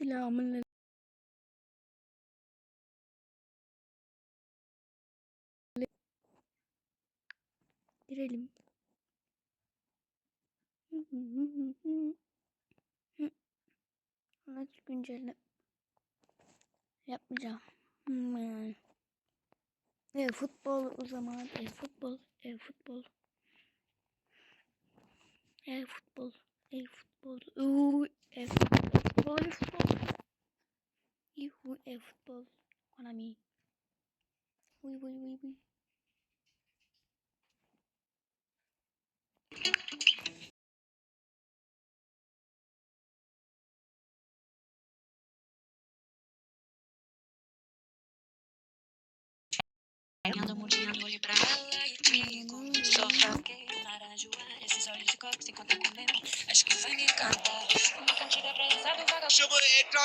Selamun Girelim. Aç güncelle. Yapmayacağım. Hmm. E futbol o zaman. E futbol. E futbol. E futbol. E futbol. E futbol. E futbol. Futebol football! You E é futebol. Olha a mim. wee, wee, wee!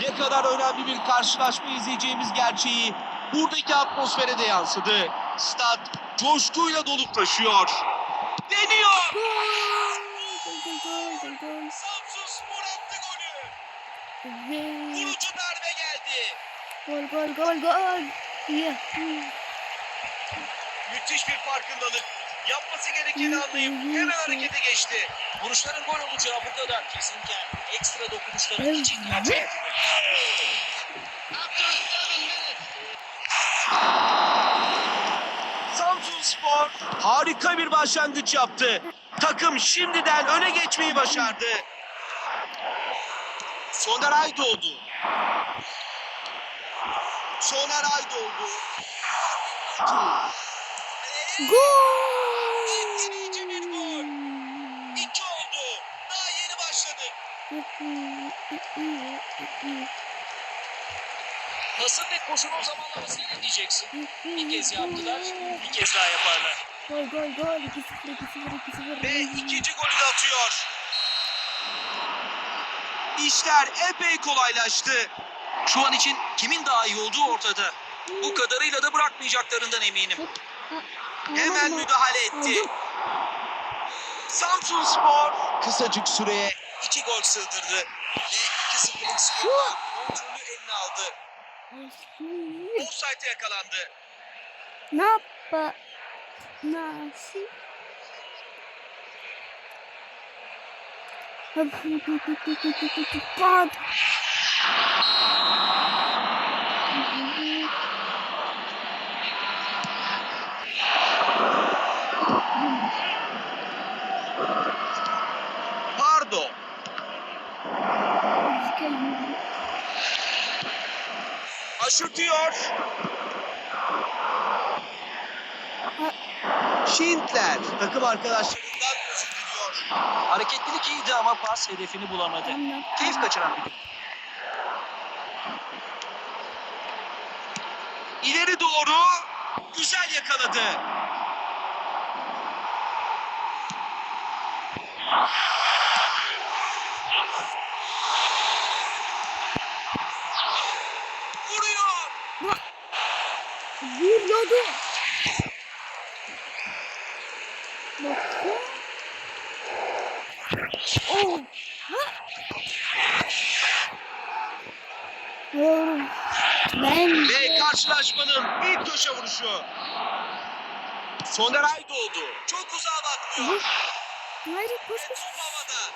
Ne kadar önemli bir karşılaşma izleyeceğimiz gerçeği buradaki atmosfere de yansıdı. Stat coşkuyla dolup taşıyor. Deniyor. Gol! Gol, gol, gol, gol. Samsun Spor attı golü. Ve Vurucu darbe geldi. gol, gol, gol, gol. Yeah. Müthiş bir farkındalık. Yapması gerekeni anlayıp hemen harekete geçti. Vuruşların gol olacağı bu kadar kesinken ekstra dokunuşların Evet. için gerçek. Samsun Spor harika bir başlangıç yaptı. Takım şimdiden öne geçmeyi başardı. Soner Aydoğdu. Soner Aydoğdu. Etkileyici bir gol. İki oldu. Daha yeni başladık. Nasıl ve koşunun zamanlamasını ne diyeceksin? Bir kez yaptılar, bir kez daha yaparlar. Gol, gol, gol. 2-0, 2-0, 2-0. Ve ikinci golü de atıyor. İşler epey kolaylaştı. Şu an için kimin daha iyi olduğu ortada. Bu kadarıyla da bırakmayacaklarından eminim. Hemen müdahale etti. Samsun Spor kısacık süreye iki gol sığdırdı. Ve 2-0'lık skorla kontrolü eline aldı. Offside'e yakalandı. Ne yappa? Nasıl? Pat. Aşırtıyor. Schindler takım arkadaşlarından özür diliyor. Hareketlilik iyiydi ama pas hedefini bulamadı. Keyif kaçıran bir İleri doğru güzel yakaladı. Vuruyordu. Bakın. Oh. Ha? Oh. Ben Ve karşılaşmanın ilk köşe vuruşu. Soner Aydoğdu. Çok uzağa bakmıyor. Hayır koş koş. Top havada.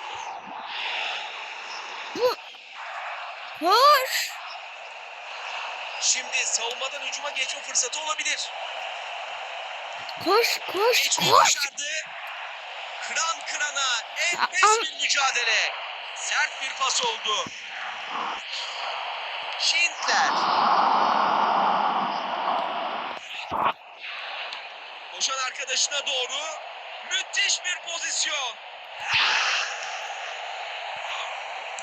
Koş. Şimdi savunmadan hücuma geçme fırsatı olabilir. Koş koş Geçmeyi koş. başardı. Kıran kırana enfes bir mücadele. Sert bir pas oldu. Schindler. Koşan arkadaşına doğru müthiş bir pozisyon.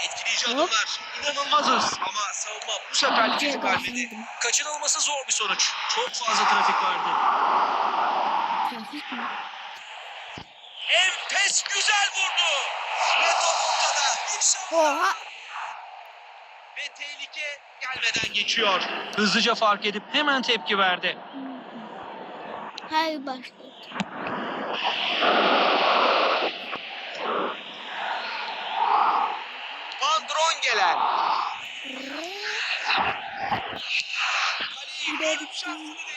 Etkileyici adımlar. İnanılmaz hız. Ama savunma bu seferlik Bence yük vermedi. Kaçınılması zor bir sonuç. Çok fazla trafik vardı. Trafik mi? Enfes güzel vurdu. Ve top ortada. Oha. Ve tehlike gelmeden geçiyor. Hızlıca fark edip hemen tepki verdi. Hayır başladı. shot